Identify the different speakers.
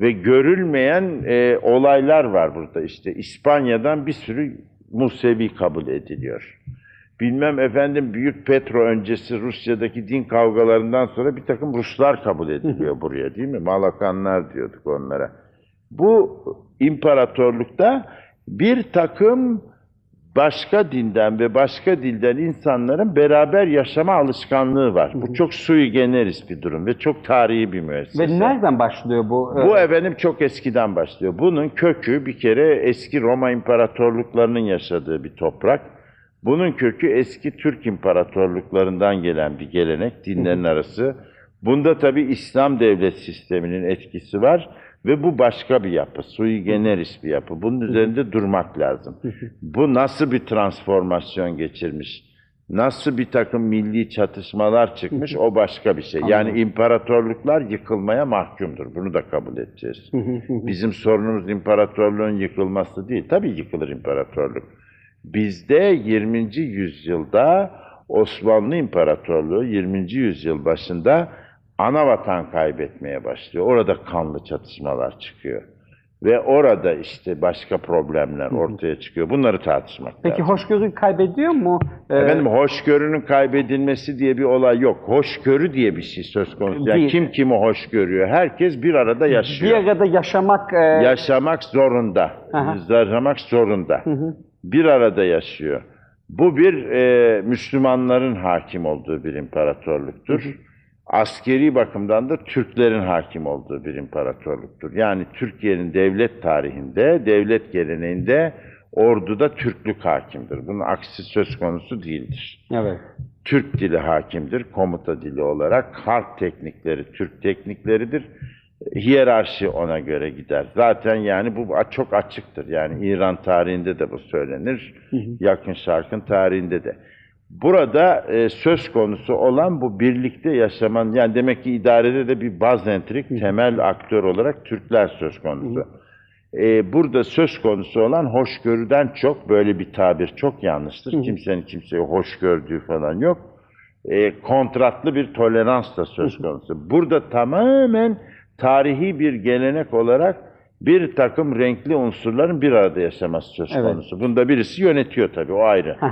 Speaker 1: ve görülmeyen e, olaylar var burada. İşte İspanya'dan bir sürü Musevi kabul ediliyor. Bilmem efendim Büyük Petro öncesi Rusya'daki din kavgalarından sonra bir takım Ruslar kabul ediliyor buraya değil mi? Malakanlar diyorduk onlara. Bu imparatorlukta bir takım başka dinden ve başka dilden insanların beraber yaşama alışkanlığı var. Bu çok sui generis bir durum ve çok tarihi bir müessese.
Speaker 2: Ve nereden başlıyor bu?
Speaker 1: Bu
Speaker 2: Ee,
Speaker 1: efendim çok eskiden başlıyor. Bunun kökü bir kere eski Roma imparatorluklarının yaşadığı bir toprak. Bunun kökü eski Türk imparatorluklarından gelen bir gelenek, dinlerin arası. Bunda tabi İslam devlet sisteminin etkisi var ve bu başka bir yapı, sui generis bir yapı. Bunun üzerinde durmak lazım. Bu nasıl bir transformasyon geçirmiş? Nasıl bir takım milli çatışmalar çıkmış o başka bir şey. Yani imparatorluklar yıkılmaya mahkumdur. Bunu da kabul edeceğiz. Bizim sorunumuz imparatorluğun yıkılması değil. Tabii yıkılır imparatorluk. Bizde 20. yüzyılda Osmanlı İmparatorluğu 20. yüzyıl başında ana vatan kaybetmeye başlıyor. Orada kanlı çatışmalar çıkıyor. Ve orada işte başka problemler ortaya çıkıyor. Bunları tartışmak
Speaker 2: Peki
Speaker 1: lazım.
Speaker 2: hoşgörü kaybediyor mu? Ee,
Speaker 1: Efendim hoşgörünün kaybedilmesi diye bir olay yok. Hoşgörü diye bir şey söz konusu. Yani kim kimi hoş görüyor? Herkes bir arada
Speaker 2: bir
Speaker 1: yaşıyor.
Speaker 2: arada yaşamak... e,
Speaker 1: Yaşamak zorunda.
Speaker 2: Aha.
Speaker 1: Yaşamak zorunda. Bir arada yaşıyor. Bu bir e, Müslümanların hakim olduğu bir imparatorluktur. Askeri bakımdan da Türklerin hakim olduğu bir imparatorluktur. Yani Türkiye'nin devlet tarihinde, devlet geleneğinde orduda Türklük hakimdir. Bunun aksi söz konusu değildir.
Speaker 2: Evet.
Speaker 1: Türk dili hakimdir, komuta dili olarak. Harp teknikleri Türk teknikleridir. Hiyerarşi ona göre gider. Zaten yani bu çok açıktır. Yani İran tarihinde de bu söylenir. Yakın Şark'ın tarihinde de. Burada e, söz konusu olan bu birlikte yaşaman, yani demek ki idarede de bir bazentrik temel aktör olarak Türkler söz konusu. E, burada söz konusu olan hoşgörüden çok, böyle bir tabir çok yanlıştır. Kimsenin kimseye hoş gördüğü falan yok. E, kontratlı bir tolerans da söz konusu. Burada tamamen tarihi bir gelenek olarak bir takım renkli unsurların bir arada yaşaması söz
Speaker 2: Evet.
Speaker 1: konusu. Bunda birisi yönetiyor tabii, o ayrı.